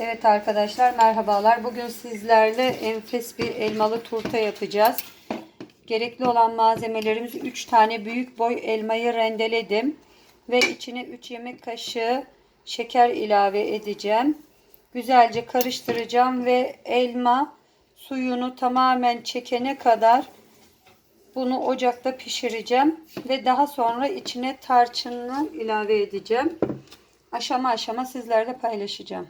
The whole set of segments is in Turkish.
Evet arkadaşlar merhabalar. Bugün sizlerle enfes bir elmalı turta yapacağız. Gerekli olan malzemelerimiz 3 tane büyük boy elmayı rendeledim. Ve içine 3 yemek kaşığı şeker ilave edeceğim. Güzelce karıştıracağım ve elma suyunu tamamen çekene kadar bunu ocakta pişireceğim. Ve daha sonra içine tarçınını ilave edeceğim. Aşama aşama sizlerle paylaşacağım.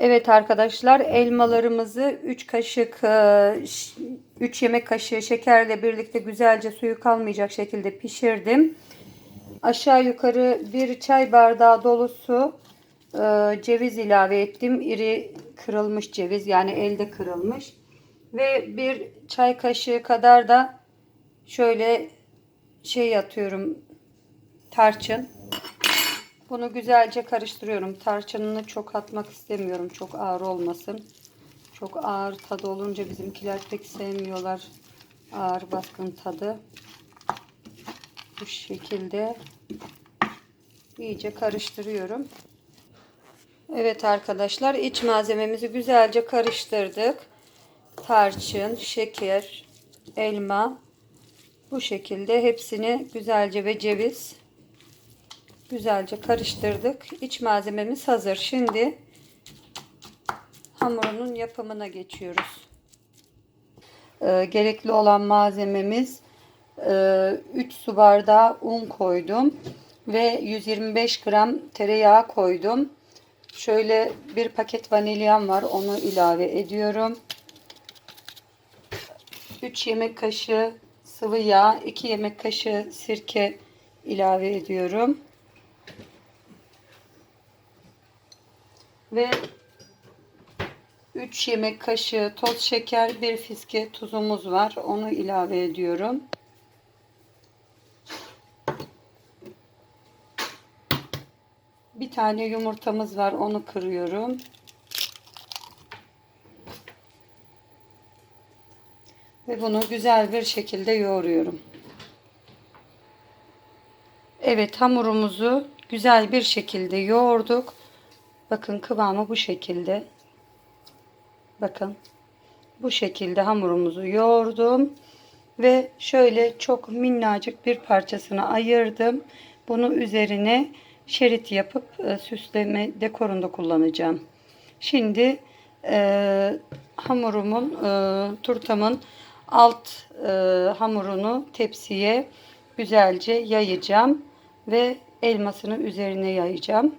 Evet arkadaşlar elmalarımızı 3 kaşık 3 yemek kaşığı şekerle birlikte güzelce suyu kalmayacak şekilde pişirdim. Aşağı yukarı bir çay bardağı dolusu e, ceviz ilave ettim. İri kırılmış ceviz yani elde kırılmış. Ve bir çay kaşığı kadar da şöyle şey atıyorum tarçın. Bunu güzelce karıştırıyorum. Tarçınını çok atmak istemiyorum. Çok ağır olmasın. Çok ağır tadı olunca bizimkiler pek sevmiyorlar. Ağır baskın tadı. Bu şekilde iyice karıştırıyorum. Evet arkadaşlar iç malzememizi güzelce karıştırdık. Tarçın, şeker, elma bu şekilde hepsini güzelce ve ceviz güzelce karıştırdık. İç malzememiz hazır. Şimdi hamurunun yapımına geçiyoruz. Ee, gerekli olan malzememiz e, 3 su bardağı un koydum ve 125 gram tereyağı koydum. Şöyle bir paket vanilyam var. Onu ilave ediyorum. 3 yemek kaşığı sıvı yağ, 2 yemek kaşığı sirke ilave ediyorum. Ve 3 yemek kaşığı toz şeker, bir fiske tuzumuz var. Onu ilave ediyorum. Bir tane yumurtamız var. Onu kırıyorum. Ve bunu güzel bir şekilde yoğuruyorum. Evet hamurumuzu güzel bir şekilde yoğurduk. Bakın kıvamı bu şekilde. Bakın. Bu şekilde hamurumuzu yoğurdum. Ve şöyle çok minnacık bir parçasını ayırdım. Bunu üzerine şerit yapıp e, süsleme dekorunda kullanacağım. Şimdi e, hamurumun, e, turtamın alt e, hamurunu tepsiye güzelce yayacağım. Ve elmasını üzerine yayacağım.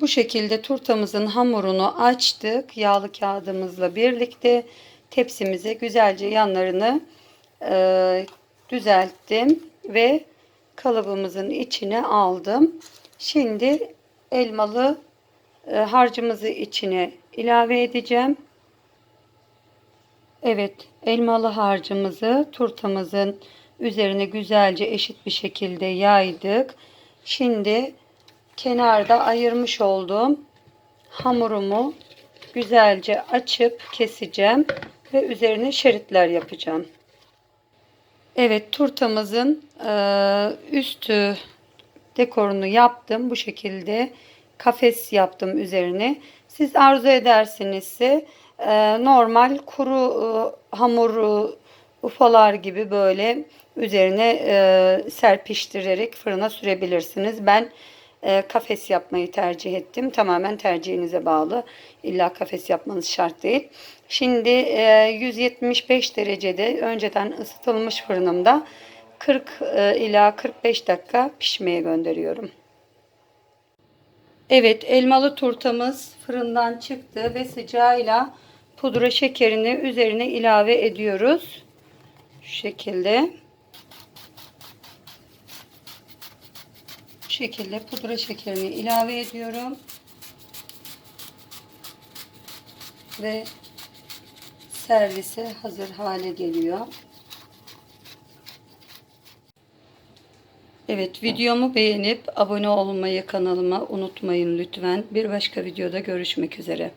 Bu şekilde turtamızın hamurunu açtık. Yağlı kağıdımızla birlikte tepsimize güzelce yanlarını e, düzelttim ve kalıbımızın içine aldım. Şimdi elmalı e, harcımızı içine ilave edeceğim. Evet, elmalı harcımızı turtamızın üzerine güzelce eşit bir şekilde yaydık. Şimdi kenarda ayırmış olduğum hamurumu güzelce açıp keseceğim ve üzerine şeritler yapacağım. Evet turtamızın e, üstü dekorunu yaptım. Bu şekilde kafes yaptım üzerine. Siz arzu edersinizse e, normal kuru e, hamur ufalar gibi böyle üzerine serpiştirerek fırına sürebilirsiniz. Ben e, kafes yapmayı tercih ettim. Tamamen tercihinize bağlı. İlla kafes yapmanız şart değil. Şimdi e, 175 derecede önceden ısıtılmış fırınımda 40 e, ila 45 dakika pişmeye gönderiyorum. Evet elmalı turtamız fırından çıktı ve sıcağıyla pudra şekerini üzerine ilave ediyoruz. Şu şekilde. Şekilde pudra şekerini ilave ediyorum. Ve servise hazır hale geliyor. Evet videomu beğenip abone olmayı kanalıma unutmayın lütfen. Bir başka videoda görüşmek üzere.